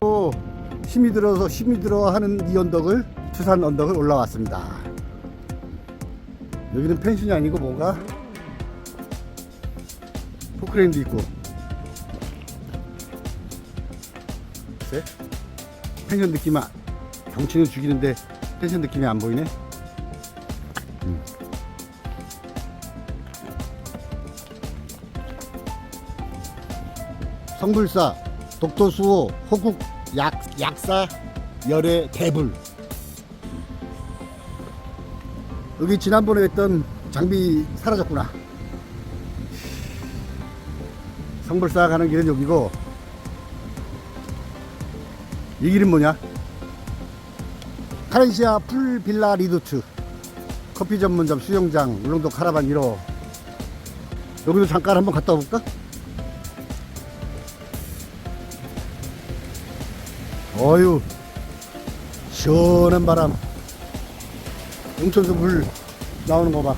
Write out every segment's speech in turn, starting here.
또 힘이 들어서 힘이 들어 하는 이 언덕을 추산 언덕을 올라왔습니다. 여기는 펜션이 아니고 뭔가 포크레인도 있고 글쎄 펜션 느낌 아 경치는 죽이는데 펜션 느낌이 안 보이네. 음. 성불사, 독도수호, 호국, 약, 약사, 열애, 대불. 여기 지난번에 했던 장비 사라졌구나. 성불사 가는 길은 여기고, 이 길은 뭐냐? 카렌시아 풀빌라 리조트. 커피 전문점, 수영장, 울릉도 카라반 1호. 여기도 잠깐 한번 갔다 와볼까? 어유 시원한 바람 온천수 물 나오는 거 봐.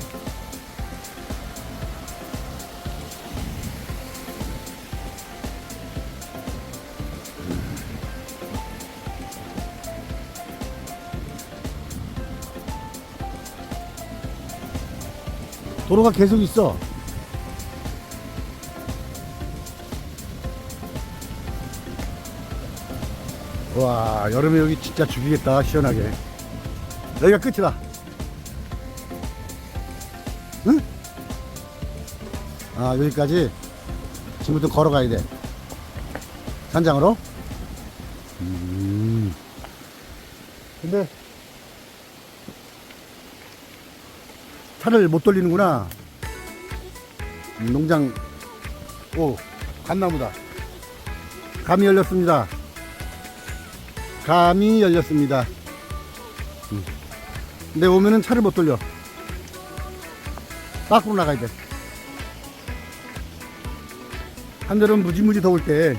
도로가 계속 있어. 와 여름에 여기 진짜 죽이겠다 시원하게. 여기가 끝이다. 응? 아 여기까지? 지금부터 걸어가야 돼. 산장으로? 음. 근데 차를 못 돌리는구나. 음, 농장. 오 감나무다. 감이 열렸습니다 감이 열렸습니다. 음. 근데 오면은 차를 못 돌려. 밖으로 나가야 돼. 한여름 무지무지 더울 때,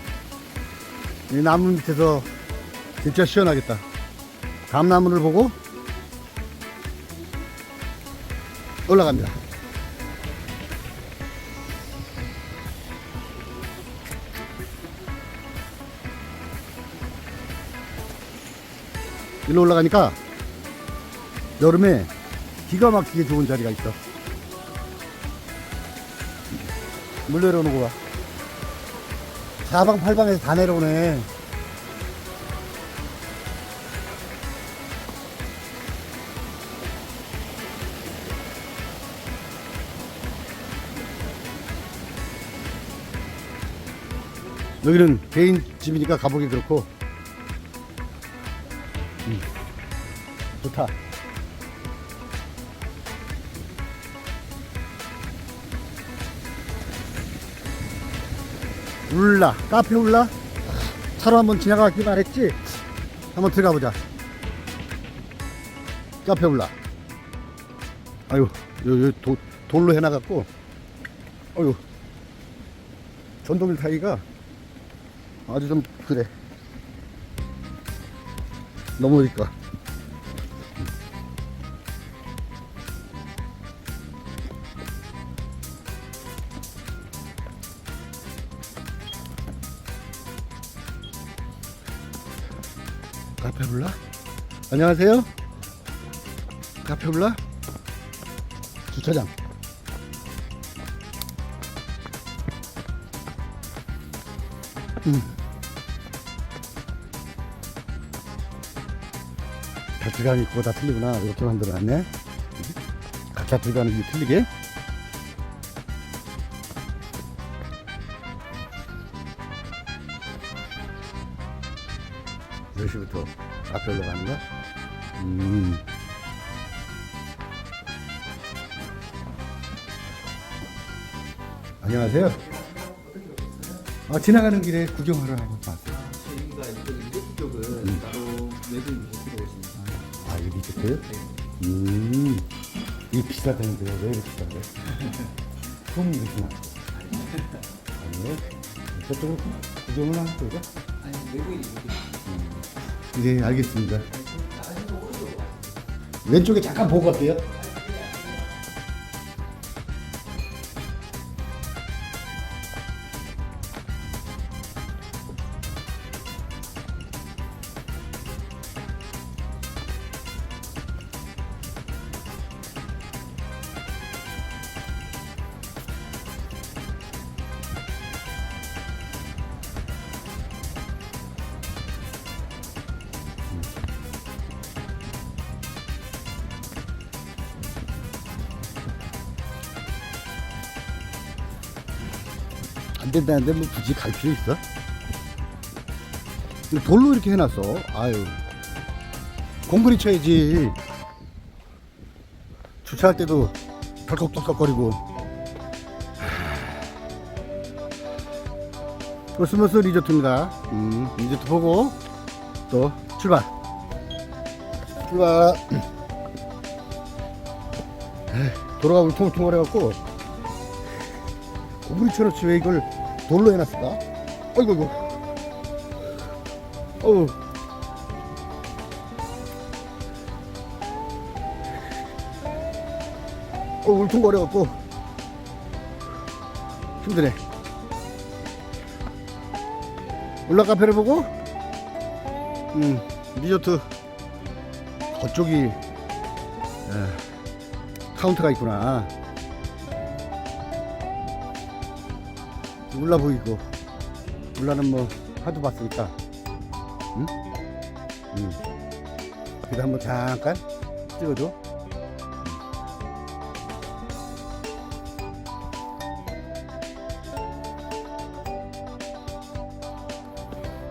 이 나무 밑에서 진짜 시원하겠다. 감나무를 보고 올라갑니다. 일로 올라가니까 여름에 기가 막히게 좋은 자리가 있어. 물 내려오는 거 봐. 사방팔방에서 다 내려오네. 여기는 개인 집이니까 가보기 그렇고 좋다. 울라 카페 울라? 차로 한번 지나가기 말했지? 한번 들어가 보자. 카페 울라. 아유 요, 요 도, 돌로 해놔갖고. 어유 전동길 타기가 아주 좀 그래. 넘어질까 카페 불라? 안녕하세요. 카페 불라? 주차장. 음. 다 들어가는 있고 다 틀리구나. 이렇게 만들어놨네. 각자 들어가는 게 틀리게. 몇 시부터 앞에 올라가는 거? 음. 안녕하세요. 아, 지나가는 길에 구경하러 하고 왔어요. 저희가 이쪽 일곱 쪽은 따로 외국인 모시고 오십니다. 아, 여기 밑에요? 음. 이 비싸다는데요. 왜 이렇게 비싼데? 소문이 이렇게 나. 아니요. 저쪽으로 구경을 하는 거죠? 아니 외국인이 네, 알겠습니다. 왼쪽에 잠깐 보고 갈게요. 된다는데 뭐 굳이 갈 필요 있어? 돌로 이렇게 해놨어. 아유. 공구리 쳐야지. 주차할 때도 덜컥덜컥거리고. 코스모스 리조트입니다. 음, 리조트 보고 또 출발. 출발. 에이, 도로가 울퉁불퉁거려갖고 고무리처럼 왜 이걸 돌로 해놨을까? 어이구, 어이구. 어우. 어, 울퉁거려갖고 힘드네. 올라 카페를 보고, 음, 리조트 저쪽이 에, 카운터가 있구나. 울라 보이고 울라는 뭐 하도 봤으니까. 응? 응. 여기다 한번 잠깐 찍어줘.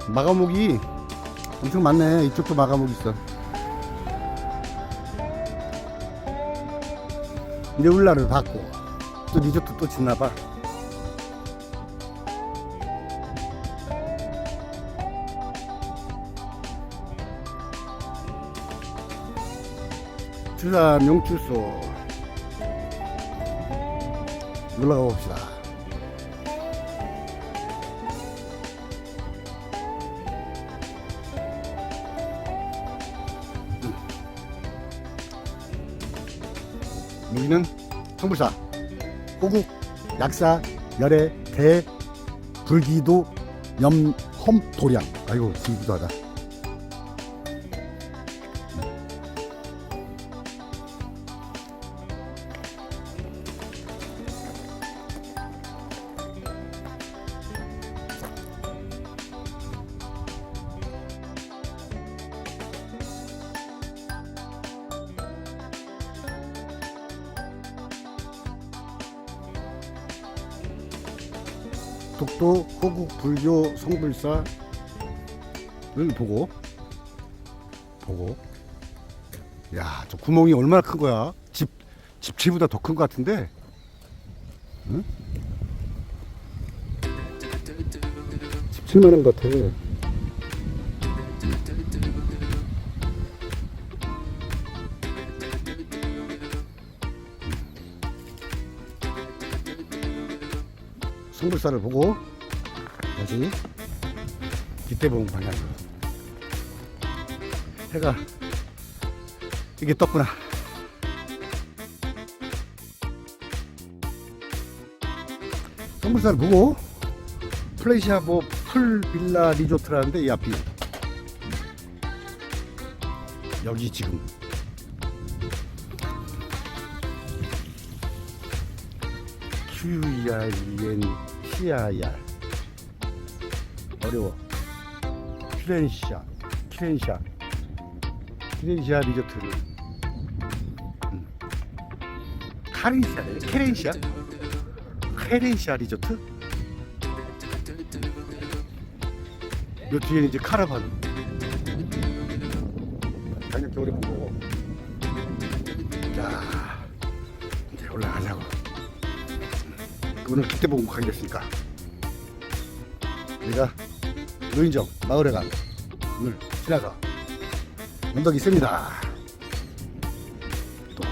마감옥이 엄청 많네. 이쪽도 마감옥 있어. 이제 울라를 받고 또 리조트 또 짓나봐 주산 용출소 올라가 봅시다. 여기는 성불사, 호국, 약사, 열애, 대, 불기도, 염, 험, 도량. 아이고, 길기도 하다. 독도 호국 불교 성불사를 보고 보고. 야 저 구멍이 얼마나 큰 거야? 집 집채보다 더 큰 것 같은데? 응? 집채만한 것 같아 성불사를 보고 다시 기태봉 방향으로 해가 이게 떴구나. 성불사를 보고 플레이시아 뭐 풀빌라 리조트라는데 이 앞이. 여기 지금. QERN CIR 어려워. 큐렌시아 큐렌시아. 큐렌시아 리조트를. 음. 카렌시아래 케렌시아? 케렌시아 리조트? 요 뒤에는 이제 카라반. 강력 겨울에 보고. 자 이제 올라가자고 오늘 그때 보고 가겠으니까. 내가 노인정 마을에 간 오늘 지나가 언덕이 있습니다. 또.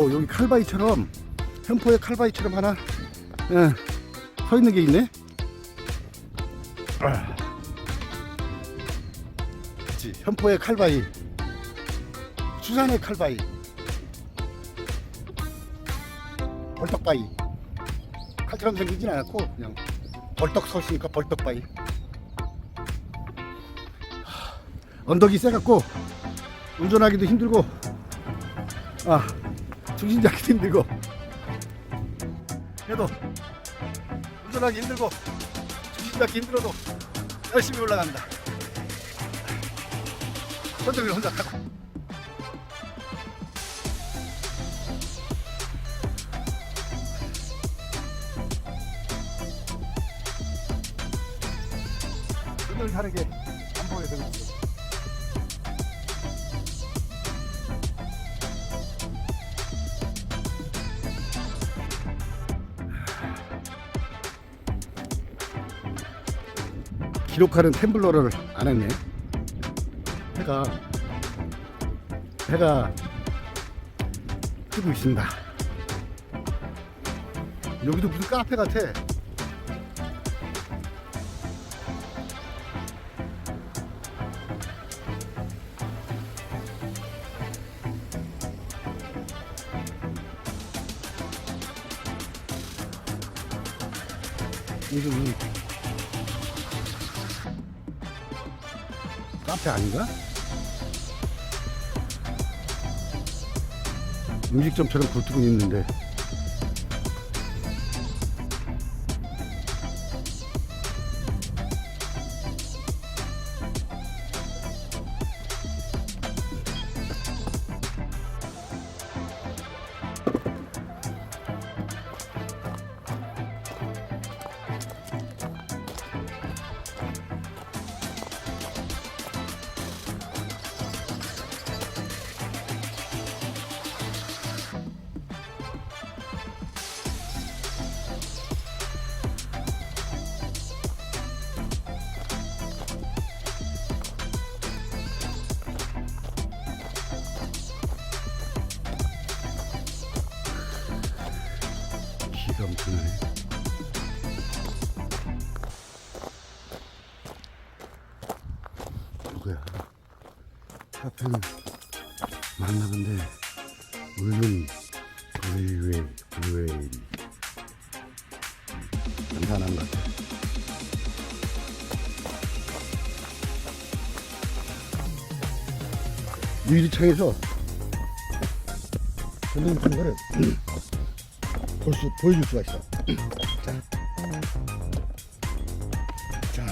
어, 여기 칼바위처럼 현포의 칼바위처럼 하나 예, 서 있는 게 있네. 아. 그치 현포의 칼바위 수산의 칼바위 벌떡바위 칼처럼 생기진 않았고 그냥 벌떡 서시니까 벌떡바위 하, 언덕이 세갖고 운전하기도 힘들고 아 정신 잡기도 힘들고. 그래도 운전하기 힘들고 정신 잡기 힘들어도 열심히 올라간다. 선정이 혼자 타고 흔들 타는 게 안 보여서 그렇지. 기록하는 템블러를 안 했네. 해가 해가 뜨고 있습니다. 여기도 무슨 카페 같아. 이거 뭐 카페 아닌가? 음식점처럼 굴뚝은 있는데 엄청나네. 누구야? 카페는 만나는데 울는 브레이웨이 브레이웨이 간단한 것 같아. 유리창에서 전동 큰 거를 볼 수, 보여줄 수가 있어. 자. 자.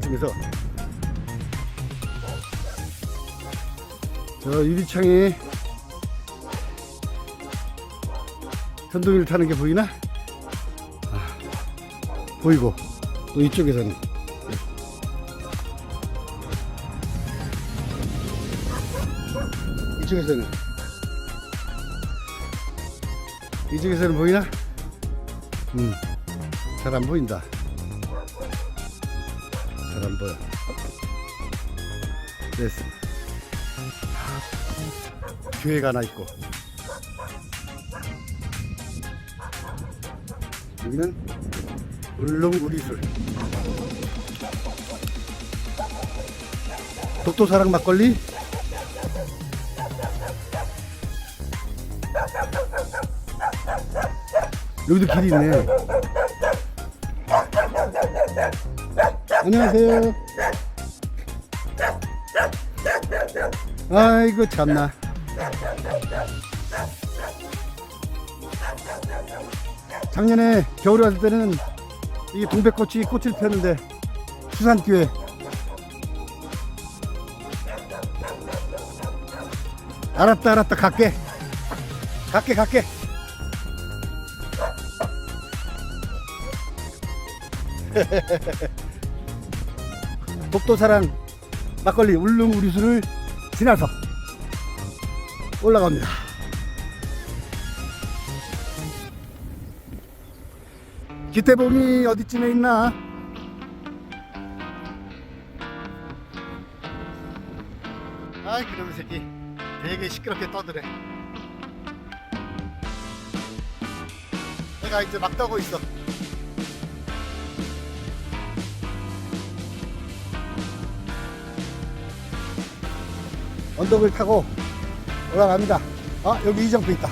그래서 저 유리창에 전동이를 타는 게 보이나? 아, 보이고 또 이쪽에서는 이쪽에서는 이쪽에서는 보이나? 음, 잘 안 보인다. 잘 안 보여. 됐어. 교회가 하나 있고. 여기는 울릉우리술. 독도사랑 막걸리. 여기도 길이 있네. 안녕하세요. 아이고 참나. 작년에 겨울에 왔을 때는 이 동백꽃이 꽃을 폈는데 수산교회 알았다 알았다 갈게 갈게 갈게 독도사랑 막걸리 울릉 우리수를 지나서 올라갑니다. 기태봉이 어디쯤에 있나? 아이 그놈의 새끼 되게 시끄럽게 떠드네. 내가 이제 막 떠고 있어. 언덕을 타고 올라갑니다. 아, 여기 이정표 있다.